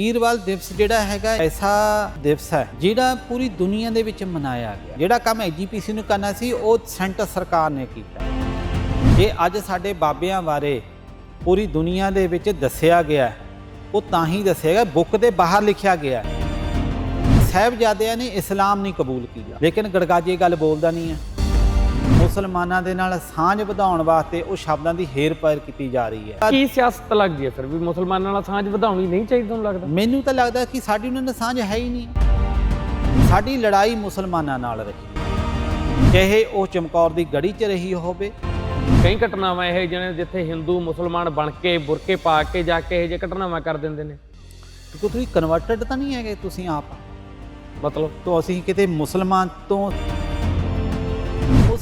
ਵੀਰਵਾਲ ਦਿਵਸ ਜਿਹੜਾ ਹੈਗਾ ਐਸਾ ਦਿਵਸ ਹੈ, ਜਿਹੜਾ ਪੂਰੀ ਦੁਨੀਆ ਦੇ ਵਿੱਚ ਮਨਾਇਆ ਗਿਆ। ਜਿਹੜਾ ਕੰਮ ਐਜੀਪੀਸੀ ਨੂੰ ਕਰਨਾ ਸੀ, ਉਹ ਸੈਂਟਰ ਸਰਕਾਰ ਨੇ ਕੀਤਾ। ਜੇ ਅੱਜ ਸਾਡੇ ਬਾਬਿਆਂ ਬਾਰੇ ਪੂਰੀ ਦੁਨੀਆ ਦੇ ਵਿੱਚ ਦੱਸਿਆ ਗਿਆ ਉਹ ਤਾਂ ਹੀ ਦੱਸਿਆ ਗਿਆ, ਬੁੱਕ ਦੇ ਬਾਹਰ ਲਿਖਿਆ ਗਿਆ ਹੈ। ਸਾਹਿਬਜ਼ਾਦਿਆਂ ਨੇ ਇਸਲਾਮ ਨਹੀਂ ਕਬੂਲ ਕੀਤਾ। ਲੇਕਿਨ ਗੜਗਾਜੀ ਗੱਲ ਬੋਲਦਾ ਨਹੀਂ ਹੈ। ਮੁਸਲਮਾਨਾਂ ਦੇ ਨਾਲ ਸਾਂਝ ਵਧਾਉਣ ਵਾਸਤੇ ਉਹ ਸ਼ਬਦਾਂ ਦੀ ਹੇਰ ਪੈਰ ਕੀਤੀ ਜਾ ਰਹੀ ਹੈ। ਕੀ ਸਿਆਸਤ ਲੱਗਦੀ ਹੈ ਫਿਰ ਵੀ ਮੁਸਲਮਾਨਾਂ ਨਾਲ ਸਾਂਝ ਵਧਾਉਣੀ ਨਹੀਂ ਚਾਹੀਦੀ ਤੁਹਾਨੂੰ ਲੱਗਦਾ? ਮੈਨੂੰ ਤਾਂ ਲੱਗਦਾ ਕਿ ਸਾਡੀ ਉਹਨਾਂ ਨਾਲ ਸਾਂਝ ਹੈ ਹੀ ਨਹੀਂ। ਸਾਡੀ ਲੜਾਈ ਮੁਸਲਮਾਨਾਂ ਨਾਲ ਰਹੀ ਚਾਹੇ ਉਹ ਚਮਕੌਰ ਦੀ ਗੜੀ 'ਚ ਰਹੀ ਹੋਵੇ। ਕਈ ਘਟਨਾਵਾਂ ਇਹ ਜਿਹਨੇ ਜਿੱਥੇ ਹਿੰਦੂ ਮੁਸਲਮਾਨ ਬਣ ਕੇ ਬੁਰਕੇ ਪਾ ਕੇ ਜਾ ਕੇ ਇਹ ਜਿਹੇ ਘਟਨਾਵਾਂ ਕਰ ਦਿੰਦੇ ਨੇ। ਕਿਉਂਕਿ ਤੁਸੀਂ ਕਨਵਰਟਡ ਤਾਂ ਨਹੀਂ ਹੈਗੇ ਤੁਸੀਂ ਆਪ? ਮਤਲਬ? ਤੋਂ ਅਸੀਂ ਕਿਤੇ ਮੁਸਲਮਾਨ ਤੋਂ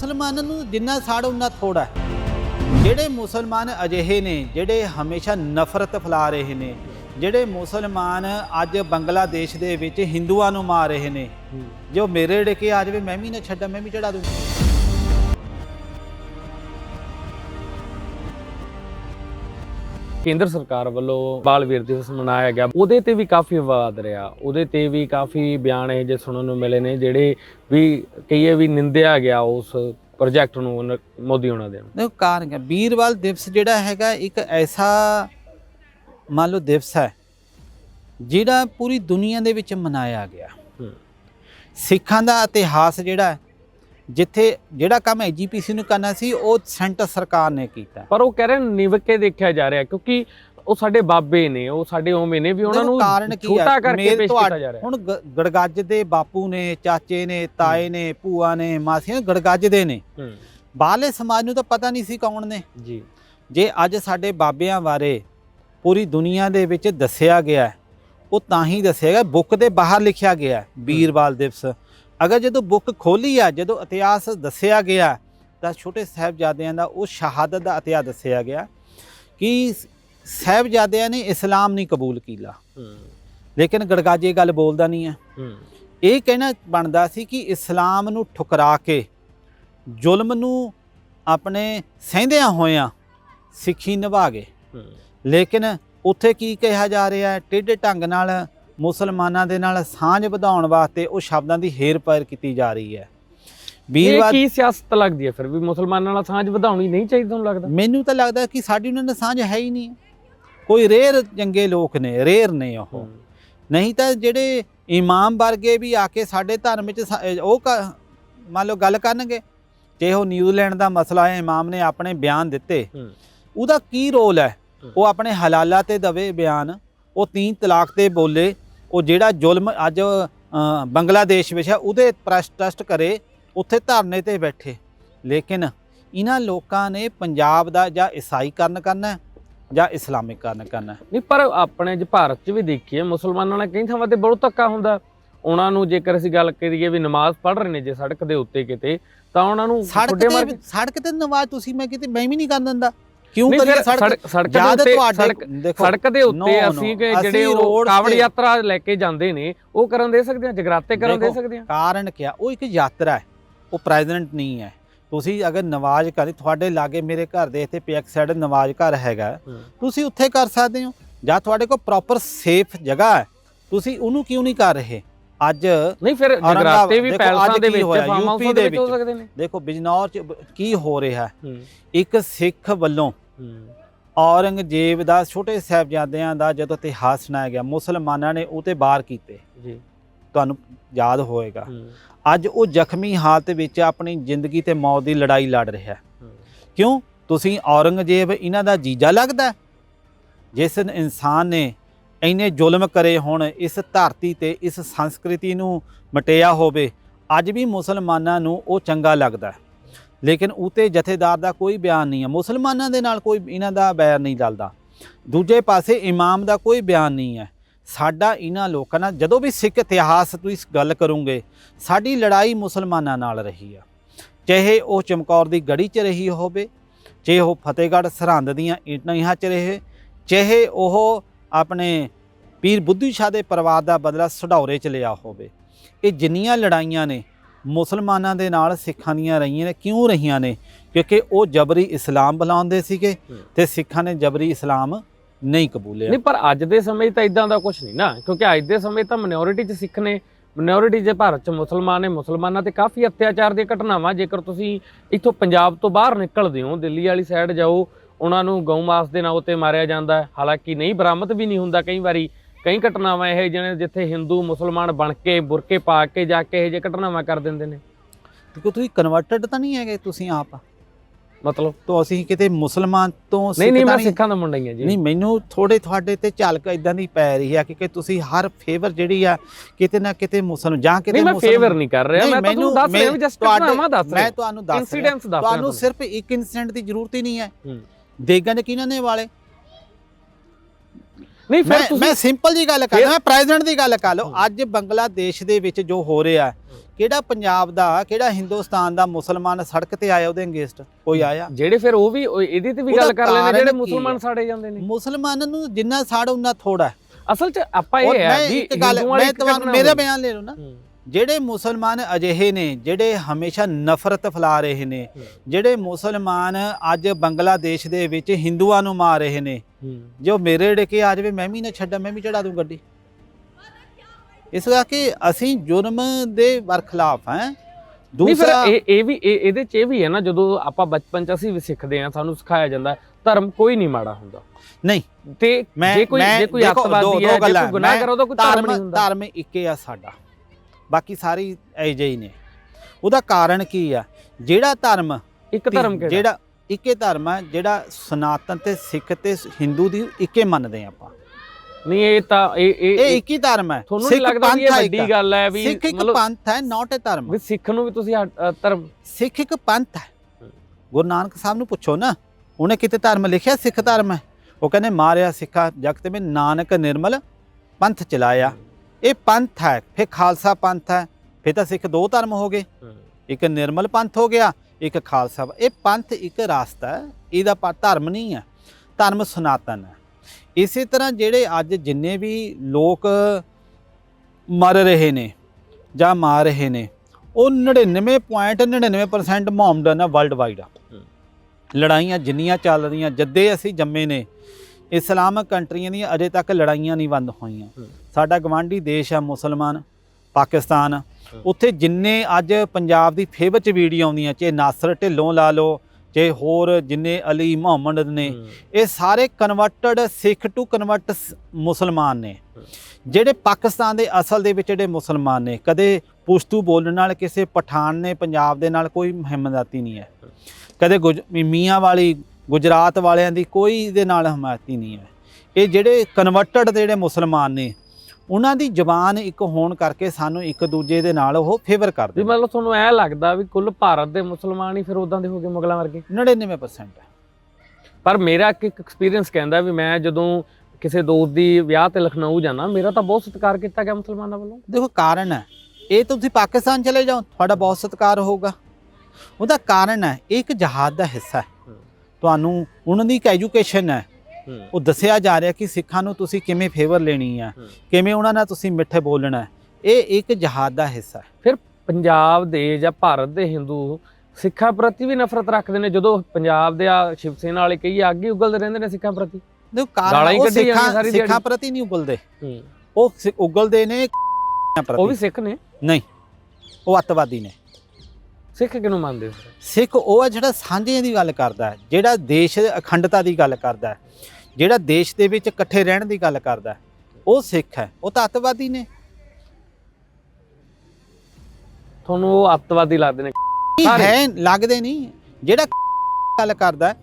ਮੁਸਲਮਾਨ ਨੂੰ ਜਿੰਨਾ ਸਾੜ ਉਹਨਾਂ ਥੋੜਾ। ਜਿਹੜੇ ਮੁਸਲਮਾਨ ਅਜਿਹੇ ਨੇ ਜਿਹੜੇ ਹਮੇਸ਼ਾ ਨਫ਼ਰਤ ਫੈਲਾ ਰਹੇ ਨੇ ਜਿਹੜੇ ਮੁਸਲਮਾਨ ਅੱਜ ਬੰਗਲਾਦੇਸ਼ ਦੇ ਵਿੱਚ ਹਿੰਦੂਆਂ ਨੂੰ ਮਾਰ ਰਹੇ ਨੇ ਜੋ ਮੇਰੇ ਡਿੱਕੇ ਆ ਜਾਵੇ ਮੈਂ ਵੀ ਨਾ ਛੱਡਾਂ ਮੈਂ ਵੀ ਚੜਾ ਦੂੰ ਕੇਂਦਰ ਸਰਕਾਰ ਵੱਲੋਂ ਬਾਲ ਵੀਰ ਦਿਵਸ ਮਨਾਇਆ ਗਿਆ। ਉਹਦੇ ਤੇ ਵੀ ਕਾਫੀ ਵਿਵਾਦ ਰਿਹਾ। ਉਹਦੇ ਤੇ ਵੀ ਕਾਫੀ ਬਿਆਨ ਇਹ ਜੇ ਸੁਣਨ ਨੂੰ ਮਿਲੇ ਨੇ ਜਿਹੜੇ ਵੀ ਕਈਏ ਵੀ ਨਿੰਦਿਆ ਗਿਆ ਉਸ ਪ੍ਰੋਜੈਕਟ ਨੂੰ ਮੋਦੀ ਉਹਨਾਂ ਦੇ ਦੇਖੋ ਕਾਰਨ ਹੈ ਵੀਰਵਾਲ ਦਿਵਸ ਜਿਹੜਾ ਹੈਗਾ ਇੱਕ ਐਸਾ ਮੰਨ ਲਓ ਦਿਵਸ ਹੈ ਜਿਹੜਾ ਪੂਰੀ ਦੁਨੀਆ ਦੇ ਵਿੱਚ ਮਨਾਇਆ ਗਿਆ। ਸਿੱਖਾਂ ਦਾ ਇਤਿਹਾਸ ਜਿਹੜਾ ਹੈ, ਜਿੱਥੇ ਜਿਹੜਾ ਕੰਮ ਐਜੀਪੀਸੀ ਨੂੰ ਕਰਨਾ ਸੀ ਉਹ ਸੈਂਟਰ ਸਰਕਾਰ ਨੇ ਕੀਤਾ। ਪਰ ਉਹ ਕਹਿ ਰਹੇ ਨੇ ਨਿਵਕ ਕੇ ਦੇਖਿਆ ਜਾ ਰਿਹਾ ਕਿਉਂਕਿ ਉਹ ਸਾਡੇ ਬਾਬੇ ਨੇ ਉਹ ਸਾਡੇ ਉਵੇਂ ਨੇ ਵੀ ਉਹਨਾਂ ਨੂੰ ਕਾਰਨ ਕੀ ਹੈ? ਛੋਟਾ ਕਰਕੇ ਪੇਸ਼ ਕੀਤਾ ਜਾ ਰਿਹਾ। ਹੁਣ ਗੜਗੱਜ ਦੇ ਬਾਪੂ ਨੇ ਚਾਚੇ ਨੇ ਤਾਏ ਨੇ ਭੂਆ ਨੇ ਮਾਸੀਆਂ ਗੜਗੱਜ ਦੇ ਨੇ। ਹੂੰ। ਬਾਹਰਲੇ ਸਮਾਜ ਨੂੰ ਤਾਂ ਪਤਾ ਨਹੀਂ ਸੀ ਕੌਣ ਨੇ। ਜੀ। ਜੇ ਅੱਜ ਸਾਡੇ ਬਾਬਿਆਂ ਬਾਰੇ ਪੂਰੀ ਦੁਨੀਆ ਦੇ ਵਿੱਚ ਦੱਸਿਆ ਗਿਆ ਉਹ ਤਾਂ ਹੀ ਦੱਸਿਆ ਗਿਆ ਬੁੱਕ ਦੇ ਬਾਹਰ ਲਿਖਿਆ ਗਿਆ ਵੀਰਵਾਲ ਦਿਵਸ। ਅਗਰ ਜਦੋਂ ਬੁੱਕ ਖੋਲੀ ਆ ਜਦੋਂ ਇਤਿਹਾਸ ਦੱਸਿਆ ਗਿਆ ਤਾਂ ਛੋਟੇ ਸਾਹਿਬਜ਼ਾਦਿਆਂ ਦਾ ਉਹ ਸ਼ਹਾਦਤ ਦਾ ਇਤਿਹਾਸ ਦੱਸਿਆ ਗਿਆ ਕਿ ਸਾਹਿਬਜ਼ਾਦਿਆਂ ਨੇ ਇਸਲਾਮ ਨਹੀਂ ਕਬੂਲ ਕੀਤਾ। ਲੇਕਿਨ ਗੜਗਾਜੀ ਗੱਲ ਬੋਲਦਾ ਨਹੀਂ ਹੈ। ਇਹ ਕਹਿਣਾ ਬਣਦਾ ਸੀ ਕਿ ਇਸਲਾਮ ਨੂੰ ਠੁਕਰਾ ਕੇ ਜ਼ੁਲਮ ਨੂੰ ਆਪਣੇ ਸਹਿੰਦਿਆਂ ਹੋਇਆਂ ਸਿੱਖੀ ਨਿਭਾ ਗਏ। ਲੇਕਿਨ ਉੱਥੇ ਕੀ ਕਿਹਾ ਜਾ ਰਿਹਾ ਹੈ? ਟੇਢੇ ਢੰਗ ਨਾਲ ਮੁਸਲਮਾਨਾਂ ਦੇ ਨਾਲ ਸਾਂਝ ਵਧਾਉਣ ਵਾਸਤੇ ਉਹ ਸ਼ਬਦਾਂ ਦੀ ਹੇਰ ਪੈਰ ਕੀਤੀ ਜਾ ਰਹੀ ਹੈ। ਇਹ ਵੀਰਵਾਰ ਕੀ ਸਿਆਸਤ ਲੱਗਦੀ ਹੈ ਫਿਰ ਵੀ ਮੁਸਲਮਾਨਾਂ ਨਾਲ ਸਾਂਝ ਵਧਾਉਣੀ ਨਹੀਂ ਚਾਹੀਦੀ ਤੁਹਾਨੂੰ ਲੱਗਦਾ? ਮੈਨੂੰ ਤਾਂ ਲੱਗਦਾ ਕਿ ਸਾਡੀ ਉਹਨਾਂ ਨਾਲ ਸਾਂਝ ਹੈ ਹੀ ਨਹੀਂ। ਕੋਈ ਰੇਰ ਚੰਗੇ ਲੋਕ ਨੇ ਰੇਰ ਨੇ ਉਹ। ਨਹੀਂ ਤਾਂ ਜਿਹੜੇ ਇਮਾਮ ਵਰਗੇ ਵੀ ਆ ਕੇ ਸਾਡੇ ਧਰਮ ਵਿੱਚ ਉਹ ਮੰਨ ਲਓ ਗੱਲ ਕਰਨਗੇ ਜੇ ਉਹ ਨਿਊਜ਼ੀਲੈਂਡ ਦਾ ਮਸਲਾ ਹੈ ਇਮਾਮ ਨੇ ਆਪਣੇ ਬਿਆਨ ਦਿੱਤੇ ਉਹਦਾ ਕੀ ਰੋਲ ਹੈ? ਹੂੰ। ਉਹ ਆਪਣੇ ਹਲਾਲਾ ਤੇ ਦਵੇ ਬਿਆਨ ਉਹ ਤੀਨ ਤਲਾਕ ਤੇ ਬੋਲੇ ਉਹ ਜਿਹੜਾ ਜ਼ੁਲਮ ਅੱਜ ਬੰਗਲਾਦੇਸ਼ ਵਿੱਚ ਹੈ ਉਹਦੇ ਪ੍ਰਸਟਸਟ ਕਰੇ ਉੱਥੇ ਧਰਨੇ ਤੇ ਬੈਠੇ। ਲੇਕਿਨ ਇਹਨਾਂ ਲੋਕਾਂ ਨੇ ਪੰਜਾਬ ਦਾ ਜਾਂ ਈਸਾਈਕਰਨ ਕਰਨਾ ਜਾਂ ਇਸਲਾਮਿਕਰਨ ਕਰਨਾ। ਨਹੀਂ ਪਰ ਆਪਣੇ ਜ ਭਾਰਤ 'ਚ ਵੀ ਦੇਖੀਏ ਮੁਸਲਮਾਨਾਂ ਨਾਲ ਕਈ ਥਾਵਾਂ ਤੇ ਬਹੁਤ ਧੱਕਾ ਹੁੰਦਾ। ਉਹਨਾਂ ਨੂੰ ਜੇਕਰ ਅਸੀਂ ਗੱਲ ਕਰੀਏ ਵੀ ਨਮਾਜ਼ ਪੜ੍ਹ ਰਹੇ ਨੇ ਜੇ ਸੜਕ ਦੇ ਉੱਤੇ ਕਿਤੇ ਤਾਂ ਉਹਨਾਂ ਨੂੰ ਸੜਕ ਤੇ ਸੜਕ ਤੇ ਨਵਾਜ਼ ਤੁਸੀਂ ਮੈਂ ਕਿਤੇ ਮੈਂ ਵੀ ਨਹੀਂ ਕਰ ਦਿੰਦਾ। ਕਿਉਂ ਕਰੀਏ? ਸੜਕ ਸੜਕ ਦੇ ਉੱਤੇ ਤੁਹਾਡੇ? ਸੜਕ ਦੇ ਉੱਤੇ ਅਸੀਂ ਕਿ ਜਿਹੜੇ ਉਹ ਕਾਵੜ ਯਾਤਰਾ ਲੈ ਕੇ ਜਾਂਦੇ ਨੇ ਉਹ ਕਰਨ ਦੇ ਸਕਦੇ ਆ ਜਗਰਾਤੇ ਕਰਨ ਦੇ ਸਕਦੇ ਆ? ਕਾਰਨ ਕਿਆ ਉਹ ਇੱਕ ਯਾਤਰਾ ਹੈ। ਉਹ ਪ੍ਰੈਜ਼ੀਡੈਂਟ ਨਹੀਂ ਹੈ। ਤੁਸੀਂ ਅਗਰ ਨਵਾਜ਼ ਕਰੀ ਤੁਹਾਡੇ ਲਾਗੇ ਮੇਰੇ ਘਰ ਦੇ ਇੱਥੇ ਪੈਕ ਸਾਈਡ ਨਵਾਜ਼ ਘਰ ਹੈਗਾ। ਤੁਸੀਂ ਉੱਥੇ ਕਰ ਸਕਦੇ ਹੋ। ਜਾਂ ਤੁਹਾਡੇ ਕੋਲ ਪ੍ਰੋਪਰ ਸੇਫ ਜਗ੍ਹਾ ਹੈ। ਤੁਸੀਂ ਉਹਨੂੰ ਕਿਉਂ ਨਹੀਂ ਕਰ ਰਹੇ? ਅੱਜ ਨਹੀਂ ਫਿਰ ਜਗਰਾਤੇ ਵੀ ਪੈਲਸਾਂ ਦੇ ਕੀ ਵਿੱਚ ਫਾਰਮ ਹਾਊਸਾਂ ਦੇ ਵਿੱਚ ਹੋ। ਸਕਦੇ ਨੇ। ਦੇਖੋ ਬਿਜਨੌਰ ਚ ਕੀ ਹੋ ਰਿਹਾ ਹੂੰ। ਇੱਕ ਸਿੱਖ ਵੱਲੋਂ ਔਰੰਗਜ਼ੇਬ ਦਾ ਛੋਟੇ ਸਾਹਿਬਜ਼ਾਦਿਆਂ ਦਾ ਜਦੋਂ ਇਤਿਹਾਸ ਸੁਣਾਇਆ ਗਿਆ ਮੁਸਲਮਾਨਾਂ ਨੇ ਉਹ ਤੇ ਬਾਹਰ ਕੀਤੇ ਜੀ ਤੁਹਾਨੂੰ ਯਾਦ ਹੋਏਗਾ ਅੱਜ ਉਹ ਜ਼ਖਮੀ ਹਾਲਤ ਵਿੱਚ ਆਪਣੀ ਜ਼ਿੰਦਗੀ ਤੇ ਮੌਤ ਦੀ ਲੜਾਈ ਲੜ ਰਿਹਾ। ਕਿਉਂ ਤੁਸੀਂ ਔਰੰਗਜ਼ੇਬ ਇਹਨਾਂ ਦਾ ਜੀਜਾ ਲੱਗਦਾ? ਜਿਸ ਇਨਸਾਨ ਨੇ ਇੰਨੇ ਜ਼ੁਲਮ ਕਰੇ ਹੁਣ ਇਸ ਧਰਤੀ ਤੇ ਇਸ ਸੰਸਕ੍ਰਿਤੀ ਨੂੰ ਮਟਿਆ ਹੋਵੇ ਅੱਜ ਵੀ ਮੁਸਲਮਾਨਾਂ ਨੂੰ ਉਹ ਚੰਗਾ ਲੱਗਦਾ। ਲੇਕਿਨ ਉਤੇ ਜਥੇਦਾਰ ਦਾ ਕੋਈ ਬਿਆਨ ਨਹੀਂ ਹੈ। ਮੁਸਲਮਾਨਾਂ ਦੇ ਨਾਲ ਕੋਈ ਇਹਨਾਂ ਦਾ ਬੈਰ ਨਹੀਂ ਚੱਲਦਾ। ਦੂਜੇ ਪਾਸੇ ਇਮਾਮ ਦਾ ਕੋਈ ਬਿਆਨ ਨਹੀਂ ਹੈ। ਸਾਡਾ ਇਹਨਾਂ ਲੋਕਾਂ ਨਾਲ, ਜਦੋਂ ਵੀ ਸਿੱਖ ਇਤਿਹਾਸ ਤੁਸੀਂ ਗੱਲ ਕਰੋਗੇ, ਸਾਡੀ ਲੜਾਈ ਮੁਸਲਮਾਨਾਂ ਨਾਲ ਰਹੀ ਆ। ਚਾਹੇ ਉਹ ਚਮਕੌਰ ਦੀ ਗੜੀ 'ਚ ਰਹੀ ਹੋਵੇ, ਚਾਹੇ ਉਹ ਫਤਿਹਗੜ੍ਹ ਸਰਹੰਦ ਦੀਆਂ ਇੰਟਾਂ 'ਚ ਰਹੇ, ਚਾਹੇ ਉਹ ਆਪਣੇ ਪੀਰ ਬੁੱਧੂ ਸ਼ਾਹ ਦੇ ਪਰਿਵਾਰ ਦਾ ਬਦਲਾ ਸਢੌਰੇ 'ਚ ਲਿਆ ਹੋਵੇ। ਇਹ ਜਿੰਨੀਆਂ ਲੜਾਈਆਂ ਨੇ ਮੁਸਲਮਾਨਾਂ ਦੇ ਨਾਲ ਸਿੱਖਾਂ ਦੀਆਂ ਰਹੀਆਂ ਨੇ ਕਿਉਂ ਰਹੀਆਂ ਨੇ ਕਿਉਂਕਿ ਉਹ ਜਬਰੀ ਇਸਲਾਮ ਬੁਲਾਉਂਦੇ ਸੀਗੇ। ਤੇ ਸਿੱਖਾਂ ਨੇ ਜਬਰੀ ਇਸਲਾਮ ਨਹੀਂ ਕਬੂਲਿਆ ਨਹੀਂ ਪਰ ਅੱਜ ਦੇ ਸਮੇਂ ਤਾਂ ਇਦਾਂ ਦਾ ਕੁਝ ਨਹੀਂ ਨਾ ਕਿਉਂਕਿ ਅੱਜ ਦੇ ਸਮੇਂ ਤਾਂ ਮਿਨੋਰਿਟੀ 'ਚ ਸਿੱਖ ਨੇ ਮਿਨੋਰਿਟੀ 'ਚ ਭਾਰਤ 'ਚ ਮੁਸਲਮਾਨ ਨੇ ਮੁਸਲਮਾਨਾਂ ਤੇ ਕਾਫੀ ਅਤਿਆਚਾਰ ਦੀਆਂ ਘਟਨਾਵਾਂ ਜੇਕਰ ਤੁਸੀਂ ਇੱਥੋਂ ਪੰਜਾਬ ਤੋਂ ਬਾਹਰ ਨਿਕਲਦੇ ਹੋ ਦਿੱਲੀ ਵਾਲੀ ਸਾਈਡ ਜਾਓ ਉਹਨਾਂ ਨੂੰ ਗਊ ਮਾਸ ਦੇ ਨਾਂ ਤੇ ਮਾਰਿਆ ਜਾਂਦਾ ਹਾਲਾਂਕਿ ਨਹੀਂ ਬਰਾਮਦ ਵੀ ਨਹੀਂ ਹੁੰਦਾ ਕਈ ਵਾਰੀ ਕਈ ਘਟਨਾਵਾਂ ਇਹ ਜਿਹਨੇ ਜਿੱਥੇ ਹਿੰਦੂ ਮੁਸਲਮਾਨ ਬਣ ਕੇ ਬੁਰਕੇ ਪਾ ਕੇ ਜਾ ਕੇ ਇਹ ਜਿਹੇ ਘਟਨਾਵਾਂ ਕਰ ਦਿੰਦੇ ਨੇ। ਕਿਉਂਕਿ ਤੁਸੀਂ ਕਨਵਰਟਡ ਤਾਂ ਨਹੀਂ ਹੈਗੇ ਤੁਸੀਂ ਆਪ। ਮਤਲਬ? ਤੋਂ ਅਸੀਂ ਕਿਤੇ ਮੁਸਲਮਾਨ ਤੋਂ ਨਹੀਂ ਸਿੱਖ ਨਹੀਂ ਮੈਂ ਸਿੱਖਾਂ ਦਾ ਮੁੰਡਾ ਹੀ ਹਾਂ ਜੀ। ਨਹੀਂ ਮੈਨੂੰ ਥੋੜੇ ਤੁਹਾਡੇ ਤੇ ਝਲਕ ਇਦਾਂ ਦੀ ਪੈ ਰਹੀ ਹੈ ਕਿ ਕਿ ਤੁਸੀਂ ਹਰ ਫੇਵਰ ਜਿਹੜੀ ਆ ਕਿਤੇ ਨਾ ਕਿਤੇ ਮੁਸਲਮਾਨ ਜਾਂ ਕਿਤੇ ਨਹੀਂ ਮੈਂ ਮੁਸਲਮਾਨ- ਫੇਵਰ ਨਹੀਂ ਕਰ ਰਿਹਾ ਮੈਂ ਤੁਹਾਨੂੰ ਦੱਸ ਰਿਹਾ ਵੀ ਜਸਟ ਘਟਨਾਵਾਂ ਦੱਸ ਮੈਂ ਰਿਹਾ। ਤੁਹਾਨੂੰ ਦੱਸ ਰਿਹਾ। ਇਨਸੀਡੈਂਟਸ ਦੱਸ ਰਿਹਾ ਤੁਹਾਨੂੰ ਸਿਰਫ ਇੱਕ ਇਨਸੀਡੈਂਟ ਦੀ ਜ਼ਰੂਰਤ ਹੀ ਨਹੀਂ ਹੈ। ਹੂੰ। ਦੇਗਨ ਕਿਹਨਾਂ ਨੇ ਵਾਲੇ? ਨਹੀਂ ਫਿਰ ਤੁਸੀਂ ਮੈਂ ਸਿੰਪਲ ਜੀ ਗੱਲ ਕਰ ਰਿਹਾ ਮੈਂ ਪ੍ਰੈਜ਼ੀਡੈਂਟ ਦੀ ਗੱਲ ਕਰ ਲਓ। ਅੱਜ ਬੰਗਲਾਦੇਸ਼ ਦੇ ਵਿੱਚ ਜੋ ਹੋ ਰਿਹਾ। ਕਿਹੜਾ ਪੰਜਾਬ ਦਾ ਕਿਹੜਾ ਹਿੰਦੁਸਤਾਨ ਦਾ ਮੁਸਲਮਾਨ ਸੜਕ ਤੇ ਆਇਆ ਉਹਦੇ ਅਗੇਂਸਟ ਕੋਈ ਆਇਆ ਜਿਹੜੇ ਫਿਰ ਉਹ ਵੀ ਇਹਦੀ ਤੇ ਵੀ ਗੱਲ ਕਰ ਕਾਰਨ ਜਿਹੜੇ ਮੁਸਲਮਾਨ? ਸਾੜੇ ਜਾਂਦੇ ਨੇ ਮੁਸਲਮਾਨਾਂ ਨੂੰ ਜਿੰਨਾ ਸਾੜ ਉਹਨਾਂ ਥੋੜਾ ਅਸਲ 'ਚ ਆਪਾਂ ਇਹ ਹੈ ਵੀ ਮੈਂ ਤੁਹਾਨੂੰ ਮੇਰਾ। ਬਿਆਨ ਲੈ ਲਓ ਨਾ। ਜਿਹੜੇ ਮੁਸਲਮਾਨ ਅਜਿਹੇ ਨੇ ਜਿਹੜੇ ਹਮੇਸ਼ਾ ਨਫ਼ਰਤ ਫੈਲਾ ਰਹੇ ਨੇ। ਜਿਹੜੇ ਮੁਸਲਮਾਨ ਅੱਜ ਬੰਗਲਾਦੇਸ਼ ਦੇ ਵਿੱਚ ਹਿੰਦੂਆਂ ਨੂੰ ਮਾਰ ਰਹੇ ਨੇ ਹੂੰ। ਜੋ ਮੇਰੇ ਡਿੱਕੇ ਆ ਜਾਵੇ ਮੈਂ ਵੀ ਨਾ ਛੱਡਾਂ ਮੈਂ ਵੀ ਚੜਾ ਦੂੰ ਗੱਡੀ। ਇਸ ਕਰਕੇ ਅਸੀਂ ਜੁਰਮ ਦੇ ਵਰਖਲਾਫ ਹੈ। ਦੂਸਰਾ ਇਹ ਇਹ ਵੀ ਇਹ- ਇਹਦੇ 'ਚ ਇਹ ਵੀ ਹੈ ਨਾ ਜਦੋਂ ਆਪਾਂ ਬਚਪਨ 'ਚ ਅਸੀਂ ਵੀ ਸਿੱਖਦੇ ਆ ਸਾਨੂੰ ਸਿਖਾਇਆ ਜਾਂਦਾ ਧਰਮ ਕੋਈ ਨਹੀਂ ਮਾੜਾ ਹੁੰਦਾ। ਨਹੀਂ। ਤੇ ਜੇ ਕੋਈ ਜੇ ਕੋਈ ਅੱਤਵਾਦੀ ਦੋ- ਹੈ ਜੇ ਕੋਈ ਗੁਨਾਹ ਕਰੋ ਤਾਂ ਕੋਈ ਧਰਮ ਧਰਮ ਨਹੀਂ ਹੁੰਦਾ। ਧਰਮ ਇੱਕੇ ਆ ਸਾਡਾ। ਬਾਕੀ ਸਾਰੀ ਐਜੇ ਹੀ ਨੇ। ਉਹਦਾ ਕਾਰਨ ਕੀ ਆ? ਜਿਹੜਾ ਧਰਮ ਇੱਕ ਧਰਮ ਕਿਹੜਾ? ਜਿਹੜਾ ਇੱਕੇ ਧਰਮ ਆ ਜਿਹੜਾ ਸਨਾਤਨ ਤੇ ਸਿੱਖ ਤੇ ਹਿੰਦੂ ਦੀ ਇੱਕੇ ਮੰਨਦੇ ਆ ਆਪਾਂ। ਨਹੀਂ ਇਹ ਤਾਂ ਇਹ ਇਹ ਇਹ ਇੱਕ ਹੀ ਧਰਮ ਹੈ। ਤੁਹਾਨੂੰ ਨਹੀਂ ਲੱਗਦਾ ਵੀ ਇਹ ਹੈ ਵੱਡੀ। ਗੱਲ ਹੈ ਵੀ ਸਿੱਖ ਇੱਕ ਪੰਥ ਹੈ ਨਾਟ ਅ ਧਰਮ। ਵੀ ਸਿੱਖ ਨੂੰ ਵੀ ਤੁਸੀਂ ਧਰਮ ਸਿੱਖ ਇੱਕ ਪੰਥ ਹੈ। ਹੂੰ। ਗੁਰੂ ਨਾਨਕ ਸਾਹਿਬ ਨੂੰ ਪੁੱਛੋ ਨਾ ਉਹਨੇ ਕਿਤੇ ਧਰਮ ਲਿਖਿਆ ਸਿੱਖ ਧਰਮ ਹੈ? ਉਹ ਕਹਿੰਦੇ ਮਾਰਿਆ ਸਿੱਖਾ ਜਗਤ ਵਿੱਚ ਨਾਨਕ ਨਿਰਮਲ ਪੰਥ ਚਲਾਇਆ। ਇਹ ਪੰਥ ਹੈ ਫਿਰ ਖਾਲਸਾ ਪੰਥ ਹੈ ਫਿਰ ਤਾਂ ਸਿੱਖ ਦੋ ਧਰਮ ਹੋ ਗਏ। ਇੱਕ ਨਿਰਮਲ ਪੰਥ ਹੋ ਗਿਆ ਇੱਕ ਖਾਲਸਾ ਇਹ ਪੰਥ ਇੱਕ ਰਾਸਤਾ ਹੈ ਇਹਦਾ ਪਾ ਧਰਮ ਨਹੀਂ ਹੈ ਧਰਮ ਸਨਾਤਨ ਹੈ ਇਸੇ ਤਰ੍ਹਾਂ ਜਿਹੜੇ ਅੱਜ ਜਿੰਨੇ ਵੀ ਲੋਕ ਮਰ ਰਹੇ ਨੇ ਜਾਂ ਮਾਰ ਰਹੇ ਨੇ ਉਹ 99.99% ਮੌਮਡਨ ਆ ਵਰਲਡ ਵਾਈਡ ਆ ਹੂੰ। ਲੜਾਈਆਂ ਜਿੰਨੀਆਂ ਚੱਲ ਰਹੀਆਂ ਜੱਦੇ ਅਸੀਂ ਜੰਮੇ ਨੇ ਇਸਲਾਮਿਕ ਕੰਟਰੀਆਂ ਦੀਆਂ ਅਜੇ ਤੱਕ ਲੜਾਈਆਂ ਨਹੀਂ ਬੰਦ ਹੋਈਆਂ ਹੂੰ। ਸਾਡਾ ਗਵਾਂਢੀ ਦੇਸ਼ ਆ ਮੁਸਲਮਾਨ ਪਾਕਿਸਤਾਨ ਉੱਥੇ ਜਿੰਨੇ ਅੱਜ ਪੰਜਾਬ ਦੀ ਫੇਵਰ ਚ ਵੀਡੀਓ ਆਉਂਦੀਆਂ ਚਾਹੇ ਨਾਸਰ ਢਿੱਲੋਂ ਲਾ ਲਓ ਚਾਹੇ ਹੋਰ ਜਿੰਨੇ ਅਲੀ ਮੁਹੰਮਦ ਨੇ। ਇਹ ਸਾਰੇ ਕਨਵਰਟਡ ਸਿੱਖ ਟੂ ਕਨਵਰਟ ਮੁਸਲਮਾਨ ਨੇ। ਜਿਹੜੇ ਪਾਕਿਸਤਾਨ ਦੇ ਅਸਲ ਦੇ ਵਿੱਚ ਜਿਹੜੇ ਮੁਸਲਮਾਨ ਨੇ ਕਦੇ ਪੁਸ਼ਤੂ ਬੋਲਣ ਨਾਲ ਕਿਸੇ ਪਠਾਨ ਨੇ ਪੰਜਾਬ ਦੇ ਨਾਲ ਕੋਈ ਹਮਦਰਦੀ ਨਹੀਂ ਹੈ। ਕਦੇ ਮੀਆਂ ਵਾਲੀ ਗੁਜਰਾਤ ਵਾਲਿਆਂ ਦੀ ਕੋਈ ਇਹਦੇ ਨਾਲ ਹਮਾਇਤੀ ਨਹੀਂ ਹੈ। ਇਹ ਜਿਹੜੇ ਕਨਵਰਟਡ ਜਿਹੜੇ ਮੁਸਲਮਾਨ ਨੇ ਉਹਨਾਂ ਦੀ ਜ਼ਬਾਨ ਇੱਕ ਹੋਣ ਕਰਕੇ ਸਾਨੂੰ ਇੱਕ ਦੂਜੇ ਦੇ ਨਾਲ ਉਹ ਫੇਵਰ ਕਰਦੇ ਵੀ ਮਤਲਬ ਤੁਹਾਨੂੰ ਐ ਲੱਗਦਾ ਵੀ ਕੁੱਲ ਭਾਰਤ ਦੇ ਮੁਸਲਮਾਨ ਹੀ ਫਿਰ ਉਦਾਂ ਦੇ ਹੋ ਗਏ ਮੁਗਲਾਂ ਵਰਗੇ? 99% ਹੈ। ਪਰ ਮੇਰਾ ਇੱਕ ਐਕਸਪੀਰੀਅੰਸ ਕਹਿੰਦਾ ਵੀ ਮੈਂ ਜਦੋਂ ਕਿਸੇ ਦੋਸਤ ਦੀ ਵਿਆਹ ਤੇ ਲਖਨਊ ਜਾਣਾ ਮੇਰਾ ਤਾਂ ਬਹੁਤ ਸਤਿਕਾਰ ਕੀਤਾ ਗਿਆ ਮੁਸਲਮਾਨਾਂ ਵੱਲੋਂ। ਦੇਖੋ ਕਾਰਨ ਹੈ। ਇਹ ਤੁਸੀਂ ਪਾਕਿਸਤਾਨ ਚਲੇ ਜਾਓ ਤੁਹਾਡਾ ਬਹੁਤ ਸਤਿਕਾਰ ਹੋਊਗਾ। ਉਹਦਾ ਕਾਰਨ ਹੈ ਇਹ ਇੱਕ ਜਹਾਦ ਦਾ ਹਿੱਸਾ ਹੂੰ। ਤੁਹਾਨੂੰ ਉਹਨਾਂ ਦੀ ਇੱਕ ਐਜੂਕੇਸ਼ਨ ਹੈ। ਉਹ ਦੱਸਿਆ ਜਾ ਰਿਹਾ ਕਿ ਸਿੱਖਾਂ ਨੂੰ ਤੁਸੀਂ ਕਿਵੇਂ ਫੇਵਰ ਲੈਣੀ ਹੈ ਹੂੰ। ਕਿਵੇਂ ਉਹਨਾਂ ਨਾਲ ਤੁਸੀਂ ਮਿੱਠੇ ਬੋਲਣਾ ਇਹ ਇੱਕ ਜਹਾਦ ਦਾ ਹਿੱਸਾ ਹੈ। ਪੰਜਾਬ ਦੇ ਜਾਂ ਭਾਰਤ ਦੇ ਹਿੰਦੂ ਸਿੱਖਾਂ ਪ੍ਰਤੀ ਵੀ ਨਫ਼ਰਤ ਰੱਖਦੇ ਨੇ ਜਦੋਂ ਪੰਜਾਬ ਦੇ ਆ ਸ਼ਿਵ ਸੈਨਾ ਵਾਲੇ ਕਈ ਅੱਗੇ ਉਗਲਦੇ ਰਹਿੰਦੇ ਨੇ ਸਿੱਖਾਂ ਪ੍ਰਤੀ। ਦੇਖੋ ਕਾਰਨ ਸਿੱਖਾਂ ਸਾਰੀ ਸਿੱਖਾਂ। ਪ੍ਰਤੀ ਨਹੀਂ ਉਗਲਦੇ। ਉਹ ਉਗਲਦੇ ਨੇ ਉਹ ਵੀ ਸਿੱਖ ਨੇ। ਨਹੀਂ ਉਹ ਅੱਤਵਾਦੀ ਨੇ। ਸਿੱਖ ਕਿਹਨੂੰ ਮੰਨਦੇ ਹੋ ਸਿੱਖ ਉਹ ਹੈ ਜਿਹੜਾ ਸਾਂਝੇ ਦੀ ਗੱਲ ਕਰਦਾ ਹੈ ਜਿਹੜਾ ਦੇਸ਼ ਦੇ ਅਖੰਡਤਾ ਦੀ ਗੱਲ ਕਰਦਾ ਹੈ। ਜਿਹੜਾ ਦੇਸ਼ ਦੇ ਵਿੱਚ ਇਕੱਠੇ ਰਹਿਣ ਦੀ ਗੱਲ ਕਰਦਾ ਉਹ ਸਿੱਖ ਹੈ ਉਹ ਤਾਂ ਅੱਤਵਾਦੀ ਨੇ। ਤੁਹਾਨੂੰ ਉਹ ਅੱਤਵਾਦੀ ਲੱਗਦੇ ਨੇ। ਨਹੀਂ। ਹੈ ਲੱਗਦੇ ਨਹੀਂ। ਜਿਹੜਾ ਗੱਲ ਕਰਦਾ